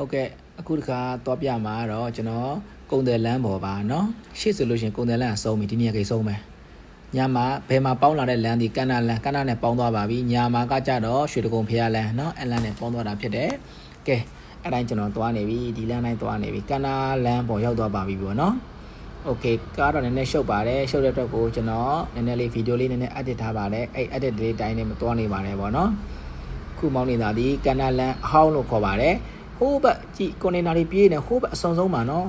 ဟုတ်ကဲ့အခုတခါတော့ပြမှာတော့ကျွန်တော်ကုံတယ်လမ်းပေါ်ပါเนาะရှေ့ဆိုလို့ရှရင်ကုံတယ်လမ်းအဆုံးပြီဒီနေ့ကိဆုံးမယ်ညမှာဘယ်မှာပေါင်းလာတဲ့လမ်းဒီကန္နာလမ်းကန္နာနဲ့ပေါင်းသွားပါပြီညမှာကကြတော့ရွှေတကုံဖျားလမ်းเนาะအဲ့လမ်းနဲ့ပေါင်းသွားတာဖြစ်တယ်ကဲအဲ့တိုင်းကျွန်တော်သွားနေပြီဒီလမ်းတိုင်းသွားနေပြီကန္နာလမ်းပေါ်ရောက်သွားပါပြီပေါ့เนาะโอเคကားတော့နည်းနည်းရှုပ်ပါတယ်ရှုပ်တဲ့အတွက်ကိုကျွန်တော်နည်းနည်းလေးဗီဒီယိုလေးနည်းနည်း edit ထားပါတယ်အဲ့ edit လေးတိုင်းနဲ့မသွားနေပါတယ်ပေါ့เนาะ ခုမောင်းနေတာဒီကန်နာလန်အဟောင်းလို့ခေါ်ပါတယ် ဟိုးဘက်ကြည့်ကွန်တိန်နာတွေပြေးနေဟိုးဘက်အစုံဆုံးမှာနော်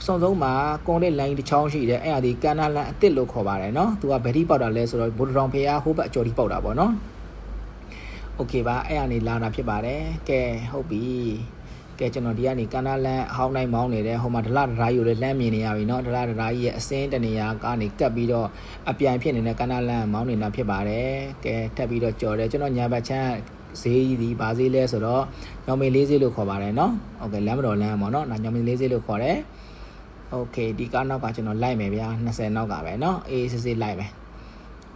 အစုံဆုံးမှာကွန်တဲ့လိုင်းတစ်ချောင်းရှိတယ်အဲ့ဒါဒီကန်နာလန်အစ်စ်လို့ခေါ်ပါတယ်နော်သူကဗက်ဒီပေါက်တာလဲဆိုတော့ဘိုဒရောင်ဖေးဟိုးဘက်အကျော်ဒီပေါက်တာပေါ့နော်โอเคပါအဲ့ဒါနေလာတာဖြစ်ပါတယ်ကဲဟုတ်ပြီကဲကျွန်တော်ဒီကနေကန်နာလန်အဟောင်းတိုင်းမောင်းနေတယ်ဟိုမှာဒလဒရာကြီးကိုလည်းလှမ်းမြင်နေရပြီเนาะဒလဒရာကြီးရဲ့အစင်းတနေရာကနေကပ်ပြီးတော့အပြိုင်ဖြစ်နေတဲ့ကန်နာလန်မောင်းနေတာဖြစ်ပါတယ်ကဲထပ်ပြီးတော့ကြော်တယ်ကျွန်တော်ညာဘက်ချမ်း ဈေးကြီးဒီဘာဈေးလဲဆိုတော့ညောင်မင်းလေးဈေးလို့ခေါ်ပါတယ်เนาะโอเคလမ်းမတော်လမ်းပေါ့เนาะညောင်မင်းလေးဈေးလို့ခေါ်တယ်โอเคဒီကားနောက်ကကျွန်တော်လိုက်မယ်ဗျာ20နောက်ကပဲเนาะအေးစစ်စစ်လိုက်မယ်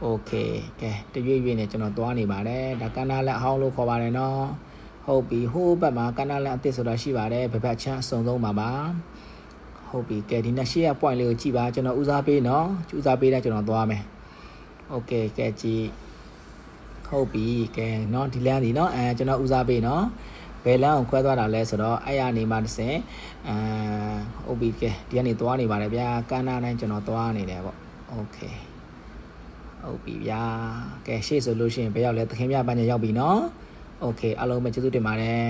โอเคကဲတရွေ့ရွေ့နဲ့ကျွန်တော်သွားနေပါတယ်ဒါကန်နာလက်အဟောင်းလို့ခေါ်ပါတယ်เนาะ ဟုတ်ပြီဟိုးဘက်မှာကန္နာလန်အသစ်ဆိုတာရှိပါတယ်ဘက်ဘက်ချမ်းအစုံဆုံးပါပါဟုတ်ပြီကဲဒီနေ့ရှေ့ရ point လေးကိုကြည့်ပါကျွန်တော်ဦးစားပေးနော်ဦးစားပေးတဲ့ကျွန်တော်သွားမယ်โอเคကဲကြည့် ဟုတ်ပြီကဲเนาะဒီလမ်းဒီเนาะအဲကျွန်တော်ဦးစားပေးနော်ဘယ်လမ်းကိုခွဲသွားတာလဲဆိုတော့အဲ့ရနေမှတစ်စင်အဲဟုတ်ပြီကဲဒီကနေသွားနေပါတယ်ဗျာကန္နာတိုင်းကျွန်တော်သွားနေတယ်ပေါ့โอเคဟုတ်ပြီဗျာကဲရှေ့ဆိုလို့ရှိရင်ဘယ်ရောက်လဲသခင်မြပန်းညရောက်ပြီနော် โอเคအားလုံးပဲကျေးဇူးတင်ပါတယ်